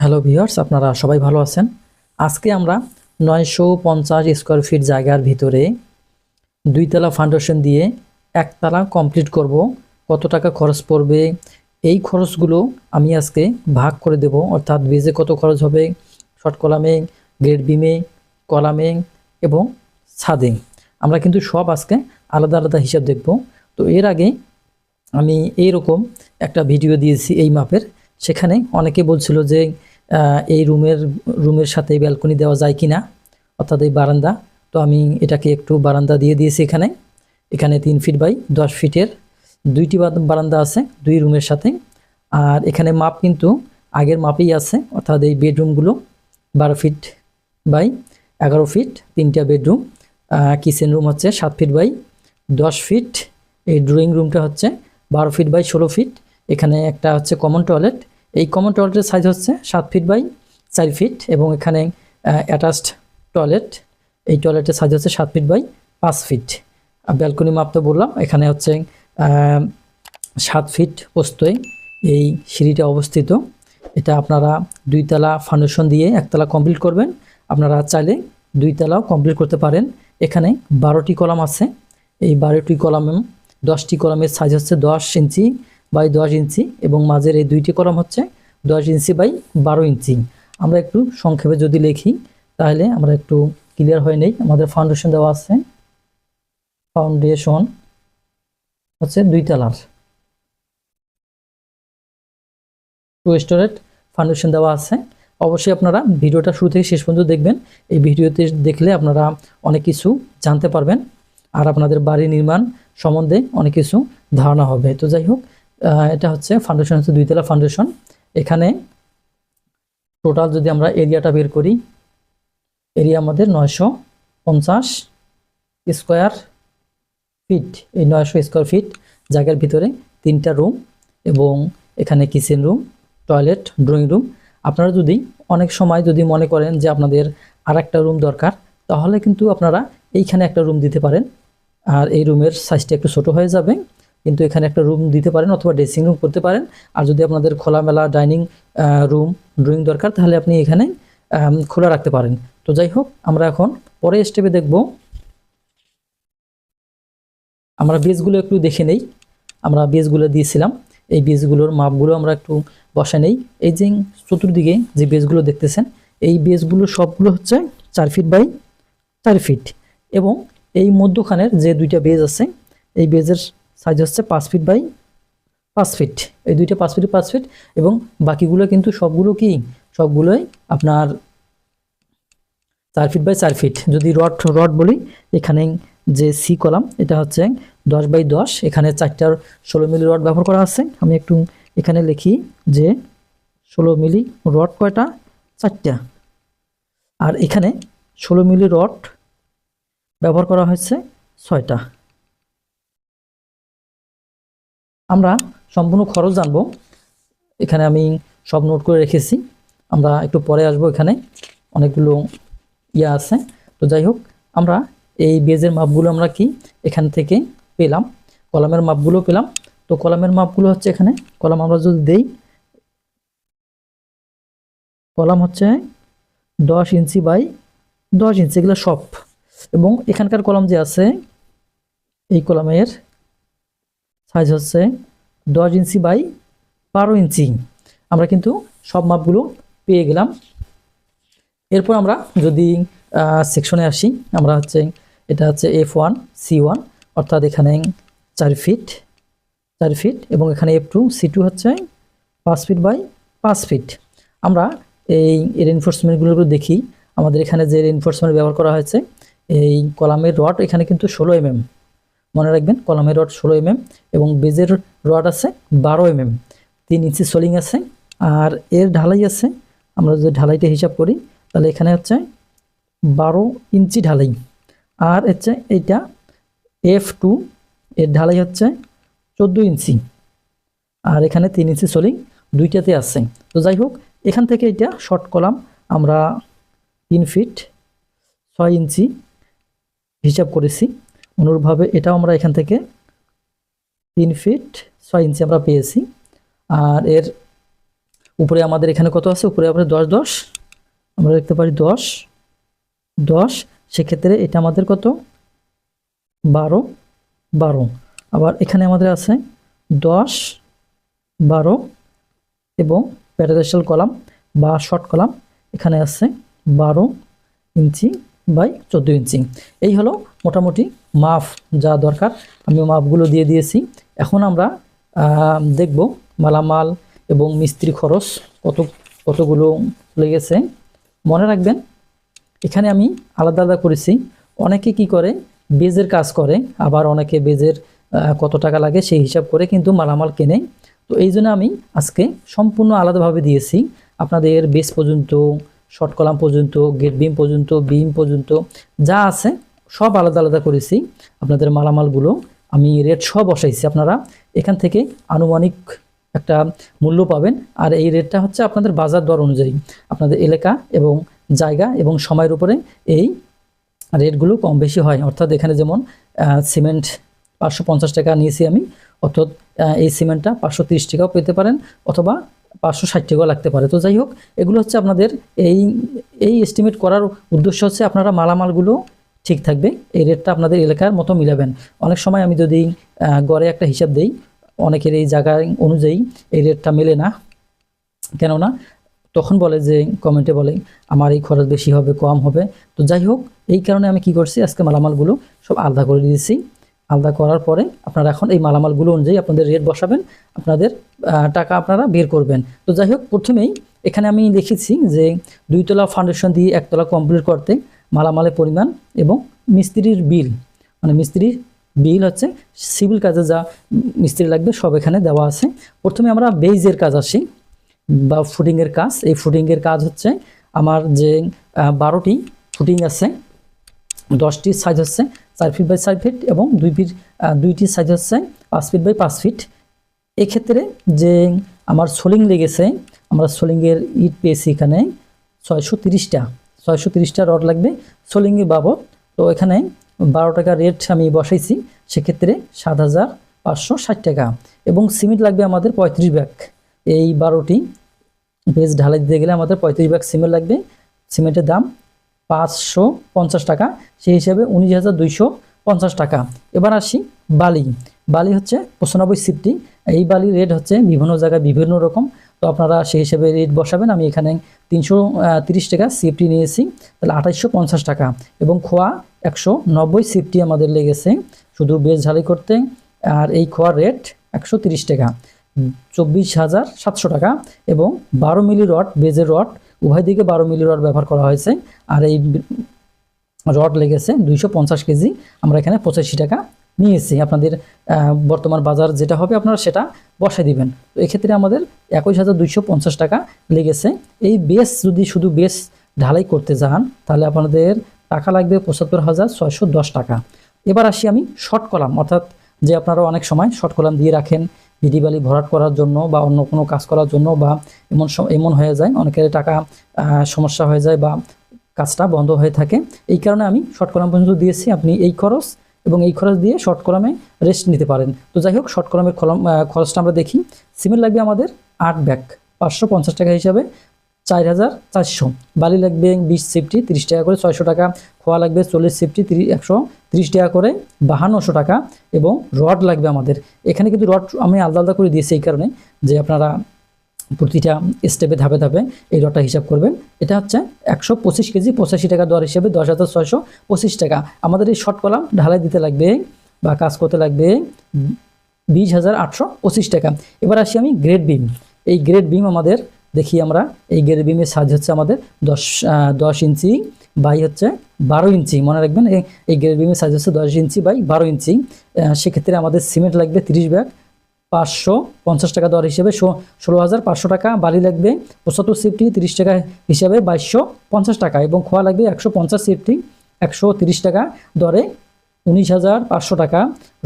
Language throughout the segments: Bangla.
হ্যালো ভিউয়ার্স, আপনারা সবাই ভালো আছেন? আজকে আমরা নয়শো পঞ্চাশ স্কোয়ার ফিট জায়গার ভিতরে দুইতলা ফাউন্ডেশন দিয়ে একতলা কমপ্লিট করব। কত টাকা খরচ পড়বে? এই খরচগুলো আমি আজকে ভাগ করে দেব। অর্থাৎ বেজে কত খরচ হবে? শর্ট কলামে গ্রেড বিমে কলামে এবং ছাদে। আমরা কিন্তু সব আজকে আলাদা আলাদা হিসাব দেখব। তো এর আগে আমি এইরকম একটা ভিডিও দিয়েছি এই মাপের। সেখানে অনেকে বলছিল যে এই রুমের রুমের সাথে ব্যালকনি দেওয়া যায় কিনা, অর্থাৎ এই বারান্দা। তো আমি এটাকে একটু বারান্দা দিয়ে দিয়েছি এখানে। এখানে তিন ফিট বাই দশ ফিটের দুইটি বারান্দা আছে, দুই রুমের সাথে। আর এখানে মাপ কিন্তু আগের মাপেই আছে, অর্থাৎ এই বেডরুমগুলো বারো ফিট বাই এগারো ফিট তিনটা বেডরুম কিচেন রুম হচ্ছে সাত ফিট বাই দশ ফিট এই ড্রয়িং রুমটা হচ্ছে বারো ফিট বাই ষোলো ফিট এখানে একটা হচ্ছে কমন টয়লেট এই কমন টয়লেটের সাইজ হচ্ছে সাত ফিট বাই চার ফিট এবং এখানে অ্যাটাচড টয়লেট এই টয়লেটের সাইজ হচ্ছে সাত ফিট বাই পাঁচ ফিট ব্যালকনি মাপ তো বললাম, এখানে হচ্ছে সাত ফিট পোস্তয় এই সিঁড়িটা অবস্থিত। এটা আপনারা দুই দুইতলা ফাউন্ডেশন দিয়ে একতলা কমপ্লিট করবেন। আপনারা চাইলে দুই দুইতলাও কমপ্লিট করতে পারেন। এখানে বারোটি কলাম আছে। এই বারোটি কলামে দশটি কলামের সাইজ হচ্ছে দশ ইঞ্চি। বাই দশ ইঞ্চি এবং মাঝের এই দুইটি কলম হচ্ছে দশ ইঞ্চি বাই বারো ইঞ্চি। আমরা একটু সংক্ষেপে যদি লিখি, তাহলে আমরা একটু ক্লিয়ার হয়ে নেই। আমাদের ফাউন্ডেশন দেওয়া আছে। ফাউন্ডেশন হচ্ছে দুই তলার। টু স্টোরেট ফাউন্ডেশন দেওয়া আছে। অবশ্যই আপনারা ভিডিওটা শুরু থেকে শেষ পর্যন্ত দেখবেন। এই ভিডিওতে দেখলে আপনারা অনেক কিছু জানতে পারবেন। আর আপনাদের বাড়ি নির্মাণ সম্বন্ধে অনেক কিছু ধারণা হবে। তো যাই হোক এটা হচ্ছে ফাউন্ডেশন হচ্ছে দুইতলা ফাউন্ডেশন এখানে টোটাল যদি আমরা এরিয়াটা বের করি, এরিয়া আমাদের নয়শো পঞ্চাশ স্কোয়ার ফিট এই নয়শো স্কোয়ার ফিট জায়গার ভিতরে তিনটা রুম এবং এখানে kitchen room toilet drawing room আপনারা যদি অনেক সময় যদি মনে করেন যে আপনাদের আর একটা রুম দরকার, তাহলে কিন্তু আপনারা এইখানে একটা রুম দিতে পারেন। আর এই রুমের সাইজটা একটু ছোট হয়ে যাবে। কিন্তু এখানে একটা রুম দিতে পারেন অথবা ড্রেসিং রুম করতে পারেন। আর যদি আপনাদের খোলামেলা ডাইনিং রুম ড্রয়িং দরকার, তাহলে আপনি এখানে খোলা রাখতে পারেন। তো যাই হোক, আমরা এখন পরে স্টেপে দেখব। আমরা বেসগুলো একটু দেখে নেই। আমরা বেসগুলো দিয়েছিলাম। এই বেসগুলোর মাপগুলো আমরা একটু বসে নেই। এই যে চতুর্দিকে যে বেসগুলো দেখতেছেন, এই বেসগুলো সবগুলো হচ্ছে চার ফিট বাই চার ফিট এবং এই মধ্যখানের যে দুইটা বেজ আছে, এই বেজের সাইজ হচ্ছে পাঁচ ফিট বাই পাঁচ ফিট এই দুইটা পাঁচ ফিট পাঁচ ফিট এবং বাকিগুলো কিন্তু সবগুলো কি? সবগুলোই আপনার চার ফিট বাই চার ফিট যদি রড রড বলি, এখানে যে সি কলাম এটা হচ্ছে দশ বাই দশ। এখানে চারটার ষোলো মিলি রড ব্যবহার করা আছে। আমি একটু এখানে লিখি যে ষোলো মিলি রড কয়টা? চারটা। আর এখানে ষোলো মিলি রড ব্যবহার করা হয়েছে ছয়টা। আমরা সম্পূর্ণ খরচ জানব। এখানে আমি সব নোট করে রেখেছি। আমরা একটু পরে আসব এখানে। অনেকগুলো ইয়া আছে। তো যাই হোক, আমরা এই বেজের মাপগুলো আমরা কি এখান থেকে পেলাম? কলামের মাপগুলো পেলাম। তো কলামের মাপগুলো হচ্ছে এখানে। কলাম আমরা যদি দেই, কলাম হচ্ছে দশ ইঞ্চি বাই দশ ইঞ্চি, এগুলো সব এবং এখানকার কলাম যে আছে, এই কলামের সাইজ হচ্ছে দশ ইঞ্চি বাই বারো ইঞ্চি। আমরা কিন্তু সব মাপগুলো পেয়ে গেলাম। এরপর আমরা যদি সেকশনে আসি, আমরা হচ্ছে, এটা হচ্ছে এফ ওয়ান সি ওয়ান অর্থাৎ এখানে চার ফিট চার ফিট এবং এখানে এফ টু সি টু হচ্ছে পাঁচ ফিট বাই পাঁচ ফিট আমরা এই রেনফোর্সমেন্টগুলো দেখি। আমাদের এখানে যে রেনফোর্সমেন্ট ব্যবহার করা হয়েছে, এই কলামের রড এখানে কিন্তু ষোলো এমএম মনে রাখবেন কলামের রড ষোলো এমএম এবং বেজের রড আছে বারো এমএম তিন ইঞ্চি সোলিং আছে আর এর ঢালাই আছে, আমরা যদি ঢালাইটা হিসাব করি, তাহলে এখানে হচ্ছে বারো ইঞ্চি ঢালাই। আর হচ্ছে এইটা এফ টু এর ঢালাই হচ্ছে চোদ্দ ইঞ্চি। আর এখানে তিন ইঞ্চি সোলিং দুইটাতে আছে। তো যাই হোক, এখান থেকে এটা শর্ট কলাম, আমরা তিন ফিট ছয় ইঞ্চি হিসাব করেছি। অনুরূপভাবে এটাও আমরা এখান থেকে তিন ফিট ছয় ইঞ্চি আমরা পেয়েছি। আর এর উপরে আমাদের এখানে কত আছে? উপরে আমাদের দশ দশ। আমরা দেখতে পারি দশ দশ। সেক্ষেত্রে এটা আমাদের কত? বারো বারো। আবার এখানে আমাদের আছে দশ, বারো এবং প্যারাডাইসাল কলাম বা শর্ট কলাম। এখানে আছে বারো ইঞ্চি বাই চোদ্দ ইঞ্চি। এই হলো মোটামুটি মাপ যা দরকার আমি মাপগুলো দিয়ে দিয়েছি। এখন আমরা দেখব মালামাল এবং মিস্ত্রি খরচ কত, কতগুলো লেগেছে। মনে রাখবেন, এখানে আমি আলাদা আলাদা করেছি। অনেকে কি করে, বেজের কাজ করে, আবার অনেকে বেজের কত টাকা লাগে সেই হিসাব করে কিন্তু মালামাল কেনে। তো এই জন্য আমি আজকে সম্পূর্ণ আলাদাভাবে দিয়েছি। আপনাদের বেস পর্যন্ত শর্ট কলাম পর্যন্ত গেট বিম পর্যন্ত বিম পর্যন্ত, যা আছে সব আলাদা আলাদা করেছি। আপনাদের মালামালগুলো আমি রেট সব বসাইছি। আপনারা এখান থেকে আনুমানিক একটা মূল্য পাবেন। আর এই রেটটা হচ্ছে আপনাদের বাজার দর অনুযায়ী। আপনাদের এলাকা এবং জায়গা এবং সময়ের উপরে এই রেটগুলো কম বেশি হয়। অর্থাৎ এখানে যেমন সিমেন্ট পাঁচশো পঞ্চাশ টাকা নিয়েছি আমি, অর্থাৎ এই সিমেন্টটা পাঁচশো তিরিশ টাকাও পেতে পারেন অথবা পাঁচশো ষাট টাকাও লাগতে পারে। তো যাই হোক, এগুলো হচ্ছে আপনাদের এই এই এস্টিমেট করার উদ্দেশ্য হচ্ছে আপনারা মালামালগুলো ঠিক থাকবে। এই রেটটা আপনাদের এলাকার মতো মিলাবেন। অনেক সময় আমি যদি গড়ে একটা হিসাব দেই, অনেকের এই জায়গায় অনুযায়ী এই রেটটা মেলে না। কেননা তখন বলে যে কমেন্টে বলে, আমার এই খরচ বেশি হবে, কম হবে। তো যাই হোক, এই কারণে আমি কি করছি, আজকে মালামালগুলো সব আলাদা করে দিয়েছি। আলাদা করার পরে আপনারা এখন এই মালামালগুলো অনুযায়ী আপনাদের রেট বসাবেন, আপনাদের টাকা আপনারা বের করবেন। তো যাই হোক, প্রথমেই এখানে আমি দেখেছি যে দুইতলা ফাউন্ডেশন দিয়ে একতলা কমপ্লিট করতে মালামালের পরিমাণ এবং মিস্ত্রির বিল। মানে মিস্ত্রির বিল হচ্ছে সিভিল কাজে যা মিস্ত্রি লাগবে সব এখানে দেওয়া আছে। প্রথমে আমরা বেইজের কাজ আসি, বা ফুটিংয়ের কাজ। এই ফুটিংয়ের কাজ হচ্ছে আমার যে বারোটি ফুটিং আছে, দশটি সাইজ হচ্ছে চার ফিট বাই চার ফিট এবং দুই ফিট দুইটি সাইজ হচ্ছে পাঁচ ফিট বাই পাঁচ ফিট। এক্ষেত্রে যে আমার সোলিং লেগেছে, আমরা সোলিংয়ের ইট পেয়েছি এখানে ছয়শো তিরিশটা। ছয়শো তিরিশটা রড লাগবে। সোলিংয়ের বাবদ। তো এখানে বারো টাকা রেট আমি বসাইছি। সেক্ষেত্রে সাত হাজার পাঁচশো ষাট টাকা। এবং সিমেন্ট লাগবে আমাদের পঁয়ত্রিশ ব্যাগ। এই বারোটি বেজ ঢালাই দিতে গেলে আমাদের পঁয়ত্রিশ ব্যাগ সিমেন্ট লাগবে। সিমেন্টের দাম পাঁচশো পঞ্চাশ টাকা। সেই হিসাবে উনিশ হাজার দুইশো পঞ্চাশ টাকা। এবার আসি বালি। বালি হচ্ছে পঁচানব্বই সিফটি এই বালির রেট হচ্ছে বিভিন্ন জায়গায় বিভিন্ন রকম। তো আপনারা সেই হিসেবে রেট বসাবেন। আমি এখানে তিনশো টাকা সিফটি নিয়েছি। তাহলে আঠাইশশো টাকা। এবং খোয়া একশো নব্বই সিফটি আমাদের লেগেছে। শুধু বেজ ঝালাই করতে। আর এই খোয়ার রেট একশো টাকা। চব্বিশ হাজার সাতশো টাকা। এবং বারো মিলি রড বেজের রড, উভয় দিকে বারো মিলি রড ব্যবহার করা হয়েছে। আর এই রড লেগেছে দুইশো পঞ্চাশ কেজি। আমরা এখানে পঁচাশি টাকা নিয়েছি। আপনাদের বর্তমান বাজার যেটা হবে আপনারা সেটা বসাই দিবেন। তো এক্ষেত্রে আমাদের একুশ হাজার দুইশো পঞ্চাশ টাকা লেগেছে। এই বেস যদি শুধু বেস ঢালাই করতে যান, তাহলে আপনাদের টাকা লাগবে পঁচাত্তর হাজার ছয়শো দশ টাকা। এবার আসি আমি শর্ট কলাম, অর্থাৎ যে আপনারা অনেক সময় শর্ট কলাম দিয়ে রাখেন ভিডি বালি ভরাট করার জন্য বা অন্য কোনো কাজ করার জন্য বা এমন এমন হয়ে যায়, অনেকের টাকা সমস্যা হয়ে যায় বা কাজটা বন্ধ হয়ে থাকে। এই কারণে আমি শর্ট কলাম পর্যন্ত দিয়েছি। আপনি এই খরচ এবং এই খরচ দিয়ে শর্ট কলামে রেস্ট নিতে পারেন। তো যাই হোক শর্ট কলামের কলম খরচটা আমরা দেখি। সিমেন্ট লাগবে আমাদের আট ব্যাগ, পাঁচশো পঞ্চাশ টাকা হিসাবে চার হাজার চারশো। বালি লাগবে বিশ সিফটি, তিরিশ টাকা করে ছয়শো টাকা। খোয়া লাগবে চল্লিশ সিফটি একশো তিরিশ টাকা করে বাহান্নশো টাকা। এবং রড লাগবে আমাদের। এখানে কিন্তু রড আমি আলাদা আলাদা করে দিয়েছি এই কারণে যে আপনারা প্রতিটা স্টেপে ধাপে ধাপে এই রডটা হিসাব করবেন। এটা হচ্ছে একশো পঁচিশ কেজি পঁচাশি টাকা দর হিসেবে দশ হাজার ছয়শো পঁচিশ টাকা। আমাদের এই শর্ট কলাম ঢালাই দিতে লাগবে বা কাজ করতে লাগবে বিশ হাজার আটশো পঁচিশ টাকা। এবার আসি আমি গ্রেড বিম এই গ্রেড বিম আমাদের, দেখি আমরা, এই গ্রেড বিমের সাইজ হচ্ছে আমাদের দশ দশ ইঞ্চি বাই হচ্ছে বারো ইঞ্চি। মনে রাখবেন, এই- গ্রেড বিমের সাইজ হচ্ছে দশ ইঞ্চি বাই বারো ইঞ্চি। সেক্ষেত্রে আমাদের সিমেন্ট লাগবে তিরিশ ব্যাগ। পাঁচশো পঞ্চাশ টাকা দর হিসেবে ষোলো হাজার পাঁচশো টাকা, বালি লাগবে পঁচাত্তর সিফটি তিরিশ টাকা হিসাবে বাইশশো পঞ্চাশ টাকা এবং খোয়া লাগবে একশো পঞ্চাশ সিফটি একশো তিরিশ টাকা দরে উনিশ হাজার পাঁচশো টাকা।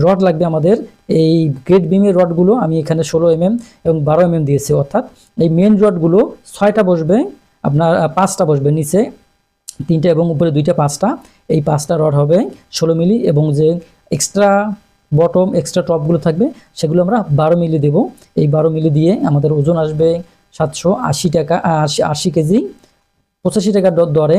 রড লাগবে আমাদের এই গ্রেড বিমের রডগুলো, আমি এখানে ষোলো এমএম এবং বারো এমএম দিয়েছি অর্থাৎ। এই মেন রডগুলো ছয়টা বসবে, আপনার পাঁচটা বসবে নিচে, তিনটা এবং উপরে দুইটা, পাঁচটা। এই পাঁচটা রড হবে ষোলো মিলি এবং যে এক্সট্রা বটম এক্সট্রা টপগুলো থাকবে, সেগুলো আমরা বারো মিলি দেব। এই বারো মিলি দিয়ে আমাদের ওজন আসবে সাতশো আশি টাকা, আশি আশি কেজি, পঁচাশি টাকা দরে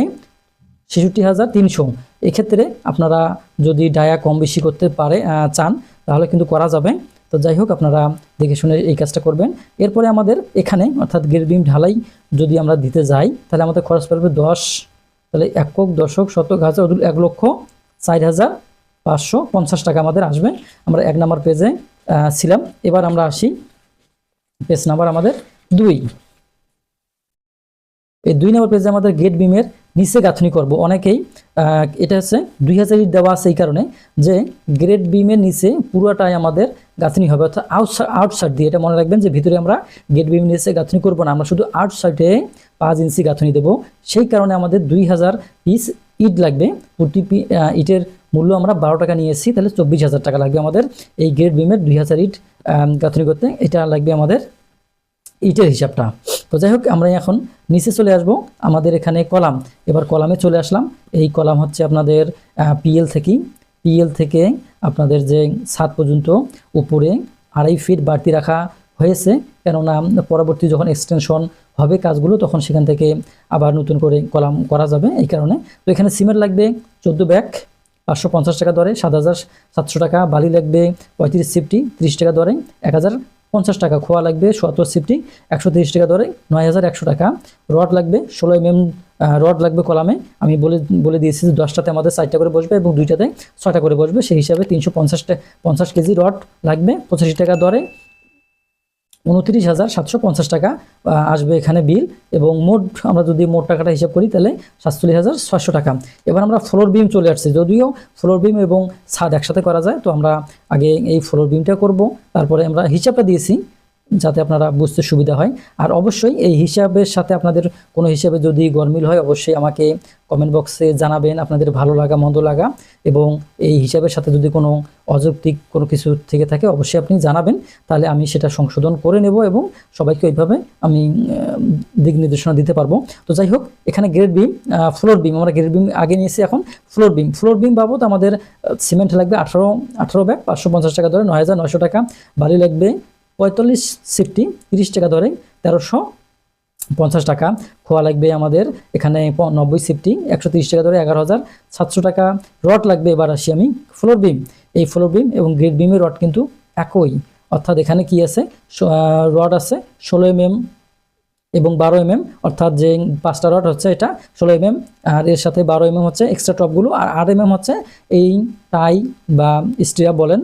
ছেষট্টি হাজার তিনশো। এক্ষেত্রে আপনারা যদি ডায়া কম বেশি করতে পারে চান, তাহলে কিন্তু করা যাবে। তো যাই হোক, আপনারা দেখে শুনে এই কাজটা করবেন। এরপরে আমাদের এখানে অর্থাৎ গ্রেড বিম ঢালাই যদি আমরা দিতে যাই, তাহলে আমাদের খরচ পড়বে দশ, তাহলে একক, দশক, শতক, হাজার, এক লক্ষ, চার হাজার পাঁচশো পঞ্চাশ টাকা আমাদের আসবে। আমরা এক নম্বর পেজে ছিলাম। এবার আমরা আসি পেজ নাম্বার আমাদের দুই। এই দুই নম্বর পেজে আমাদের গেট বিমের নিচে গাঁথনি করব। অনেকেই এটা হচ্ছে দুই হাজার ইট দেওয়া আছে এই কারণে যে গ্রেড বিমের নিচে পুরোটাই আমাদের গাঁথনি হবে। অর্থাৎ আউটসাইড আউটসাইড দিয়ে। এটা মনে রাখবেন যে ভিতরে আমরা গেট বিমের নিচে গাঁথনি করব না। আমরা শুধু আউটসাইডে পাঁচ ইঞ্চি গাঁথনি দেবো। সেই কারণে আমাদের দুই হাজার পিস ইট লাগবে। প্রতি ইটের মূল্য আমরা বারো টাকা নিয়ে নিয়েছি তাহলে চব্বিশ হাজার টাকা লাগবে আমাদের। এই গ্রেড বিমের দুই হাজার ইট গাঁথনি করতে। এটা লাগবে আমাদের ইটের হিসাবটা। তো যাই হোক আমরা এখন নিচে চলে আসব। আমাদের এখানে কলাম। এবার কলামে চলে আসলাম। এই কলাম হচ্ছে আপনাদের পিএল থেকেই পিএল থেকে আপনাদের যে ছাদ পর্যন্ত উপরে আড়াই ফিট বাড়তি রাখা হয়েছে। কেননা পরবর্তী যখন এক্সটেনশন হবে কাজগুলো, তখন সেখান থেকে আবার নতুন করে কলাম করা যাবে এই কারণে। তো এখানে সিমেন্ট লাগবে, চোদ্দ ব্যাগ। পাঁচশো পঞ্চাশ টাকা দরে, সাত হাজার সাতশো টাকা বালি লাগবে, পঁয়ত্রিশ সিফটি ত্রিশ টাকা দরে, এক হাজার পঞ্চাশ টাকা খোয়া লাগবে, সত্তর সিফটি একশো তিরিশ টাকা দরে, নয় হাজার একশো টাকা রড লাগবে ষোলো এম রড লাগবে কলামে। আমি বলে বলে দিয়েছি যে দশটাতে আমাদের চারটা করে বসবে এবং দুইটাতে ছয়টা করে বসবে। সেই হিসাবে তিনশো পঞ্চাশটা পঞ্চাশ কেজি রড লাগবে, পঁচাশি টাকা দরে। উনত্রিশ হাজার সাতশো পঞ্চাশ টাকা আসবে এখানে বিল এবং মোট আমরা যদি মোট টাকাটা হিসাব করি তাহলে সাতচল্লিশ হাজার ছয়শো টাকা। এবার আমরা ফ্লোর বিম চলে আসছি। যদিও ফ্লোর বিম এবং ছাদ একসাথে করা যায়, তো আমরা আগে এই ফ্লোর বিমটা করব, তারপরে আমরা হিসাবটা দিয়েছি। যাতে আপনারা বুঝতে সুবিধা হয়। আর অবশ্যই এই হিসাবের সাথে আপনাদের কোনো হিসাবে যদি গরমিল হয়, অবশ্যই আমাকে কমেন্ট বক্সে জানাবেন আপনাদের ভালো লাগা, মন্দ লাগা। এবং এই হিসাবের সাথে যদি কোনো অযৌক্তিক কোনো কিছু থেকে থাকে, অবশ্যই আপনি জানাবেন। তাহলে আমি সেটা সংশোধন করে নেব এবং সবাইকে ওইভাবে আমি দিক নির্দেশনা দিতে পারব। তো যাই হোক, এখানে গ্রেড বিম ফ্লোর বিম আমরা গ্রেড বিম আগে নিয়েছি, এখন ফ্লোর বিম ফ্লোর বিম বাবদ আমাদের সিমেন্ট লাগবে আঠারো আঠারো ব্যাগ, পাঁচশো পঞ্চাশ টাকা ধরে, নয় হাজার নয়শো টাকা। বালি লাগবে পঁয়তাল্লিশ সিফটি তিরিশ টাকা ধরে, তেরোশো পঞ্চাশ টাকা। খোয়া লাগবে আমাদের এখানে নব্বই সিফটি একশো তিরিশ টাকা ধরে, এগারো হাজার সাতশো টাকা। রড লাগবে এবার আসি আমি, ফ্লোর বিম। এই ফ্লোর বিম এবং গ্রেড বিমের রড কিন্তু একই। অর্থাৎ এখানে কি আছে? রড আছে ষোলো এম এবং বারো এমএম। অর্থাৎ যে পাঁচটা রড হচ্ছে এটা ষোলো এমএম। আর এর সাথে বারো এমএম হচ্ছে এক্সট্রা টপগুলো। আর আট এমএম হচ্ছে এই টাই বা স্টিয়া বলেন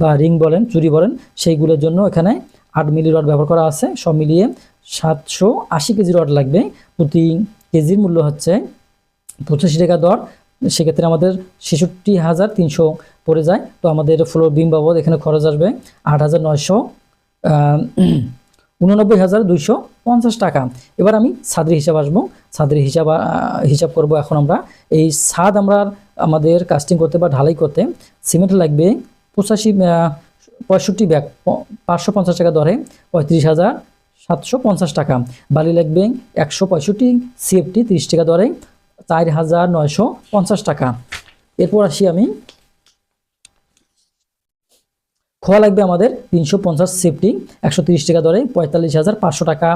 বা রিং বলেন, চুরি বলেন, সেইগুলোর জন্য এখানে আট মিলি রড ব্যবহার করা আছে। সব মিলিয়ে সাতশো আশি কেজি রড লাগবে। প্রতি কেজির মূল্য হচ্ছে পঁচাশি টাকা দর। সেক্ষেত্রে আমাদের ছেষট্টি হাজার তিনশো পড়ে যায়। তো আমাদের ফ্লোর বিম বাবদ এখানে খরচ আসবে আট হাজার নয়শো উননব্বই হাজার দুইশো পঞ্চাশ টাকা। এবার আমি ছাদের হিসাব আসব। ছাদের হিসাব হিসাব করব এখন আমরা। এই ছাদ আমরা আমাদের কাস্টিং করতে বা ঢালাই করতে সিমেন্ট লাগবে পঁচাশি পঁয়ষট্টি ব্যাগ পাঁচশো পঞ্চাশ টাকা দরে, পঁয়ত্রিশ হাজার সাতশো পঞ্চাশ টাকা। বালি লাগবে একশো পঁয়ষট্টি, সিএফটি তিরিশ টাকা দরে, চার হাজার নয়শো পঞ্চাশ টাকা। এরপর আসি আমি। খোয়া লাগবে আমাদের তিনশো পঞ্চাশ সেফটি একশো তিরিশ টাকা দরে, পঁয়তাল্লিশ হাজার পাঁচশো টাকা।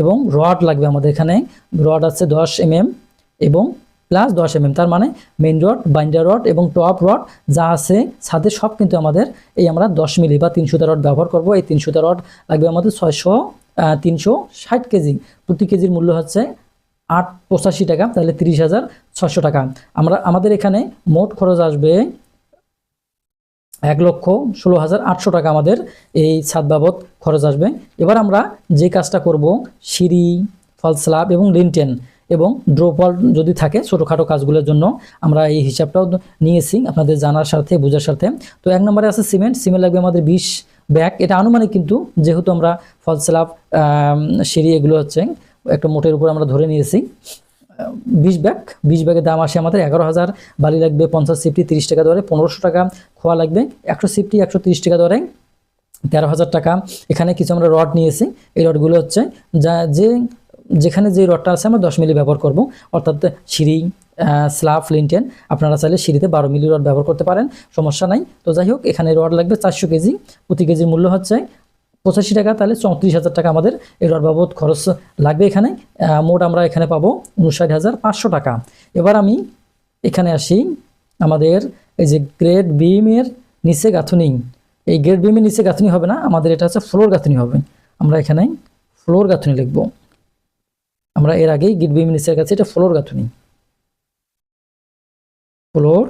এবং রড লাগবে আমাদের এখানে। রড আছে দশ এম এবং প্লাস দশ এম তার মানে মেইন রড বাইন্ডার রড এবং টপ রড যা আছে ছাদে সব কিন্তু আমাদের এই আমরা দশ মিলি বা তিনশোটা রড ব্যবহার করব। এই তিনশোটা রড লাগবে আমাদের ছয়শো তিনশো ষাট কেজি প্রতি কেজির মূল্য হচ্ছে আট পঁচাশি টাকা, তাহলে তিরিশ হাজার ছশো টাকা। আমরা, আমাদের এখানে মোট খরচ আসবে এক লক্ষ ষোলো হাজার আটশো টাকা আমাদের এই ছাদ বাবদ খরচ আসবে। এবার আমরা যে কাজটা করব, সিঁড়ি ফল স্ল্যাব এবং লিনটেন এবং ড্রোপল যদি থাকে ছোটোখাটো কাজগুলোর জন্য, আমরা এই হিসাবটাও নিয়েছি আপনাদের জানার স্বার্থে বোঝার স্বার্থে তো এক নম্বরে আছে সিমেন্ট সিমেন্ট লাগবে আমাদের বিশ ব্যাগ। এটা আনুমানিক কিন্তু, যেহেতু আমরা ফল স্ল্যাব সিঁড়ি এগুলো হচ্ছে একটা মোটের উপর আমরা ধরে নিয়েছি। বিশ ব্যাগ, বিশ ব্যাগের দাম আসে আমাদের এগারো হাজার। বালি লাগবে পঞ্চাশ সিফটি, তিরিশ টাকা দরে। পনেরোশো টাকা খোয়া লাগবে, একশো সিফটি, একশো তিরিশ টাকা দরে। তেরো হাজার টাকা। এখানে কিছু আমরা রড নিয়েছি। এই রডগুলো হচ্ছে যা, যে যেখানে যে রডটা আছে আমরা দশ মিলি ব্যবহার করব। অর্থাৎ সিঁড়ি স্লাফ লিনটেন, আপনারা চাইলে সিঁড়িতে বারো মিলি রড ব্যবহার করতে পারেন, সমস্যা নাই। তো যাই হোক, এখানে রড লাগবে চারশো কেজি। প্রতি কেজির মূল্য হচ্ছে পঁচাশি টাকা, তাহলে চৌত্রিশ হাজার টাকা আমাদের এই রড বাবদ খরচ লাগবে এখানে। মোট আমরা এখানে পাবো উনষাট হাজার পাঁচশো টাকা। এবার আমি এখানে আসি আমাদের এই যে গ্রেড বিমের নিচে গাঁথুনি। এই গ্রেড বিমের নিচে গাঁথুনি হবে না, আমাদের এটা হচ্ছে ফ্লোর গাঁথুনি হবে। আমরা এখানে ফ্লোর গাঁথুনি লিখব। আমরা এর আগেই গ্রেড বিমের নিচের কাছে এটা ফ্লোর গাঁথুনি। ফ্লোর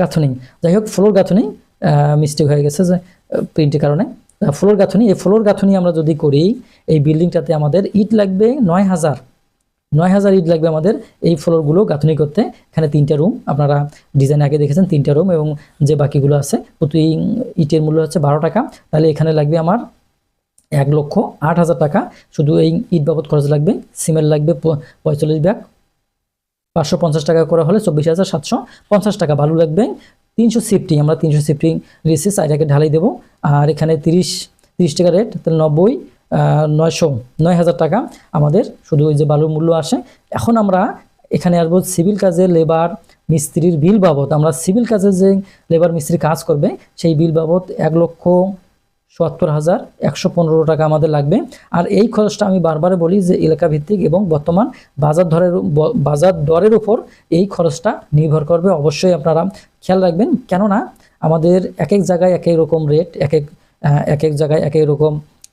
গাঁথুনি। যাই হোক ফ্লোর গাঁথুনি মিস্টেক হয়ে গেছে যে প্রিন্টের কারণে। ফ্লোর গাঁথুনি, এই ফ্লোর গাঁথুনি আমরা যদি করি, এই বিল্ডিংটাতে আমাদের ইট লাগবে নয় হাজার। নয় হাজার ইট লাগবে আমাদের এই ফ্লোরগুলো গাঁথনি করতে। এখানে তিনটা রুম আপনারা ডিজাইন আগে দেখেছেন, তিনটা রুম এবং যে বাকিগুলো আছে, প্রতি ইটের মূল্য হচ্ছে বারো টাকা। তাহলে এখানে লাগবে আমার এক লক্ষ আট হাজার টাকা। শুধু এই ইট বাবদ খরচ লাগবে। সিমেন্ট লাগবে পঁয়তাল্লিশ ব্যাগ। পাঁচশো পঞ্চাশ টাকা করে হলে চব্বিশ হাজার সাতশো পঞ্চাশ টাকা বালু লাগবে। তিনশো সিফটি, আমরা তিনশো সিফটি রেসে সাইডাকে ঢালাই দেবো। আর এখানে তিরিশ তিরিশ টাকা রেট, তাহলে নব্বই নয়শো, নয় হাজার টাকা আমাদের। শুধু ওই যে বালুর মূল্য আসে। এখন আমরা এখানে আসব সিভিল কাজের লেবার মিস্ত্রির বিল বাবদ। আমরা সিভিল কাজে যে লেবার মিস্ত্রি কাজ করবে, সেই বিল বাবদ এক লক্ষ সত্তর হাজার একশো পনেরো টাকা আমাদের লাগবে। আর এই খরচটা আমি বারবার বলি যে এলাকা ভিত্তিক এবং বর্তমান বাজার দরের বাজার দরের উপর এই খরচটা নির্ভর করবে। অবশ্যই আপনারা খেয়াল রাখবেন। কেননা আমাদের এক এক জায়গায় এক এক রকম রেট এক এক এক এক জায়গায় এক এক রকম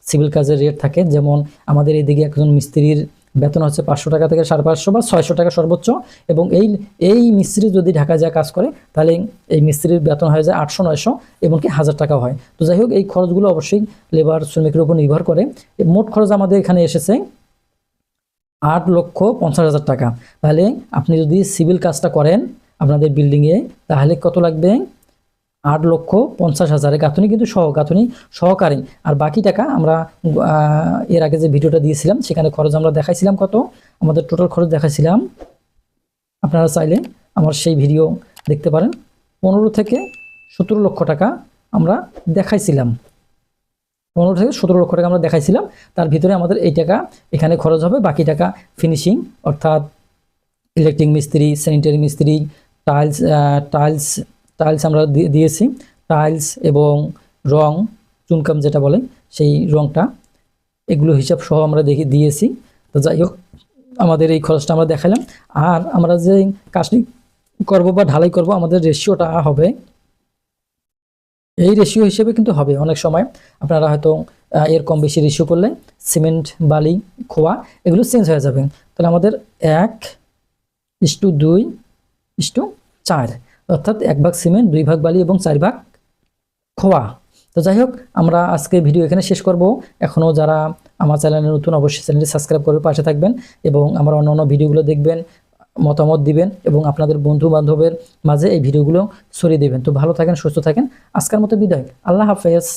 সিভিল কাজের রেট থাকে। যেমন আমাদের এদিকে একজন মিস্ত্রির বেতন হচ্ছে পাঁচশো টাকা থেকে সাড়ে পাঁচশো বা ছয়শো টাকা সর্বোচ্চ। এবং এই এই মিস্ত্রি যদি ঢাকা যায় কাজ করে, তাহলে এই মিস্ত্রির বেতন হয়ে যায় আটশো, নয়শো এমনকি হাজার টাকা হয়। তো যাই হোক, এই খরচগুলো অবশ্যই লেবার শ্রমিকের উপর নির্ভর করে। মোট খরচ আমাদের এখানে এসেছে আট লক্ষ পঞ্চাশ হাজার টাকা। তাহলে আপনি যদি সিভিল কাজটা করেন আপনাদের বিল্ডিংয়ে তাহলে কত লাগবে? আট লক্ষ পঞ্চাশ হাজারে গাঁথনি কিন্তু সহ গাঁথনি সহকারে। আর বাকি টাকা আমরা এর আগে যে ভিডিওটা দিয়েছিলাম, সেখানে খরচ আমরা দেখাইছিলাম কত? আমাদের টোটাল খরচ দেখাইছিলাম। আপনারা চাইলে আমার সেই ভিডিও দেখতে পারেন। পনেরো থেকে সতেরো লক্ষ টাকা আমরা দেখাইছিলাম। পনেরো থেকে সতেরো লক্ষ টাকা আমরা দেখাইছিলাম। তার ভিতরে আমাদের এই টাকা এখানে খরচ হবে। বাকি টাকা ফিনিশিং অর্থাৎ ইলেকট্রিক মিস্ত্রি স্যানিটারি মিস্ত্রি টাইলস টাইলস টাইলস আমরা দিয়ে- দিয়েছি। টাইলস এবং রং, চুনকাম যেটা বলে, সেই রংটা এগুলো হিসাব সহ আমরা দেখি দিয়েছি। তো যাই হোক, আমাদের এই খরচটা আমরা দেখালাম। আর আমরা যে কাজটি করব বা ঢালাই করব, আমাদের রেশিওটা হবে। এই রেশিও হিসেবে কিন্তু হবে অনেক সময়। আপনারা হয়তো এর কম বেশি রেশিও করলে সিমেন্ট বালি, খোয়া এগুলো চেঞ্জ হয়ে যাবে। তাহলে আমাদের এক ইস্টু দুই ইস্টু চার। অর্থাৎ এক ভাগ সিমেন্ট, দুই ভাগ বালি এবং চার ভাগ খোয়া। তো যাই হোক, আমরা আজকে ভিডিও এখানে শেষ করব। এখনও যারা আমার চ্যানেলে নতুন, অবশ্যই চ্যানেলটি সাবস্ক্রাইব করে পাশে থাকবেন এবং আমার অন্য অন্য ভিডিওগুলো দেখবেন, মতামত দিবেন এবং আপনাদের বন্ধু বান্ধবের মাঝে এই ভিডিওগুলো ছড়িয়ে দেবেন। তো ভালো থাকেন, সুস্থ থাকেন। আজকের মতো বিদায়। আল্লাহ হাফেজ।